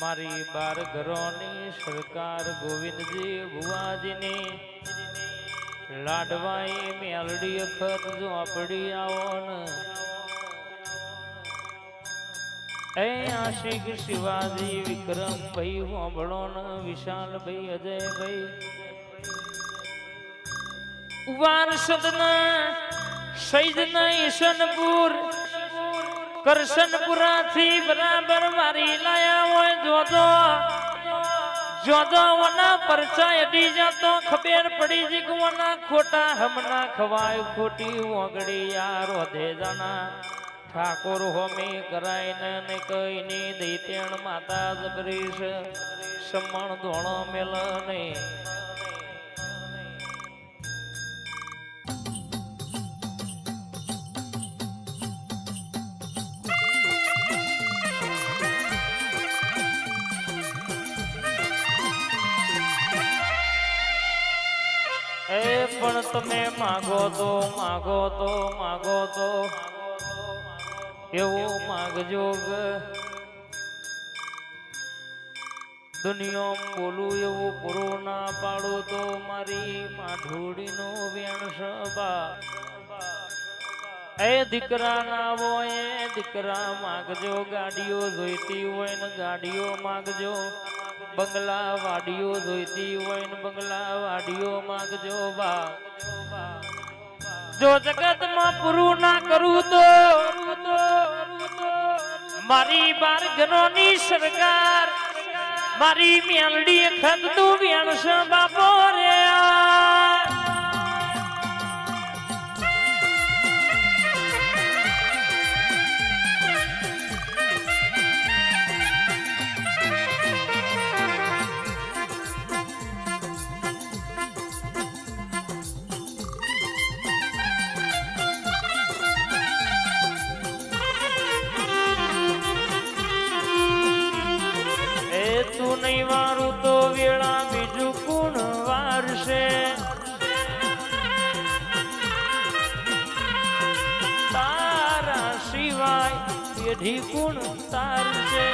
મારી બાર ઘરોની સરકાર ગોવિંદજી ભુવાજીની લાડવાઈ મેલડી અખત ઝોપડી આવો ને. એ આશિક શિવાજી વિક્રમભાઈ હોંભળો ને અજય ભાઈ. વારસદના સૈદના ઈશનપુર કરશનપુરાથી બરાબર મારી લાયા હોય જોજો. જોજો, ઓના પરચા એડી જતો ખબેર પડી જી કે ખોટા હમના ખવાય ખોટી ઓગડી યાર વધે જાના ઠાકોર હોમી કરાય ને ને કઈ ની દૈત્યણ માતા જબરીશ સમણ ધોણો મેલ ને પણ તમે માગો તો માગો તો માગો તો. એવું માગજો દુનિયામાં બોલું એવું પૂરું ના પાડું તો મારી માઢોડીનો વ્યણ સભા. એ દીકરા ના હોય દીકરા માગજો, ગાડીઓ જોઈતી હોય ને ગાડીઓ માગજો બંગલા વાડીઓ જોઈતી હોય ને બંગલા વાડીઓ માગજો બા જો જગતમાં પૂરું ના કરું તો મારી બાર ઘરોની સરકાર, મારી મેલડી ખત તું વ્યાણસ બાપો રે આ. નહીં વારું તો વેળા બીજું કોણ વારશે? તારા સિવાય પેઢી કોણ તારશે?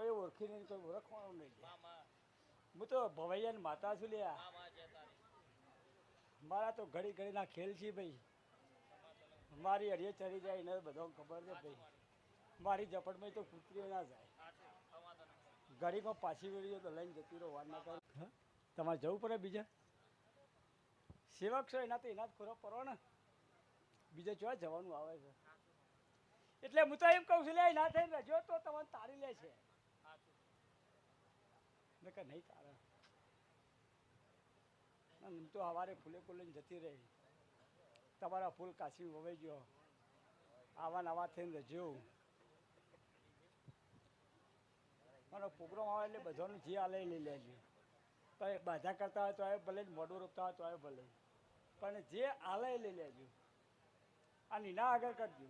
કોઈ ઓળખી નહીં કોઈ ઓળખવાનું નહીં હું તો ભવૈયા માતા છું લ્યા. મારા તો ઘડી ઘડીના ખેલ છે ભાઈ. મારી અડીએ ચડી જાય એને બધો ખબર છે ભાઈ. મારી ઝપટમાં તો કૂતરીઓ ના જાય. ઘડીમાં પાછી વળી તો લઈને જતી રહો વાર ના કરો તમારે જવું પડે બીજા? સેવક છો એના તો એના જ ખોરાક પડો ને. બીજે જોવા જવાનું આવે છે. એટલે હું તો એમ કહું છું લે ના થઈને રજો તો તમને તારી લે છે. નકર નહીં તારે. એમ તો સવારે ફૂલે ફૂલે જતી રહી. તમારા ફૂલ કાશી વવાઈ ગયો. આવા નવા થઈને રજો મારો પ્રોગ્રામ આવે એટલે બધાનું જે આલે લઈ લેજો. તો એ બાધા કરતા હોય તો એ ભલે મોઢું રોપતા હોય તો એ ભલે. પણ જે આલે લઈ લેજો. અને એના આગળ કરજો.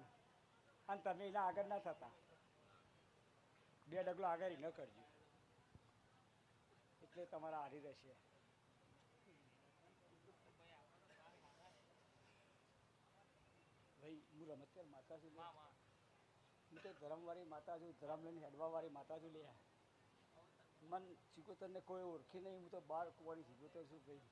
અને તમે એના આગળ ના થતા. બે ડગલો આગળ ન કરજો. એટલે તમારા હારી રહેશે. ભાઈ હું રમતેર માતા છું. હું તો ધરમવાળી માતા છું ધરમ લઈને હેડવાવાળી માતા છું લે. મન સિકોતરને કોઈ ઓળખી નહીં હું તો બાર કુવાની સિકોતર છું ભાઈ.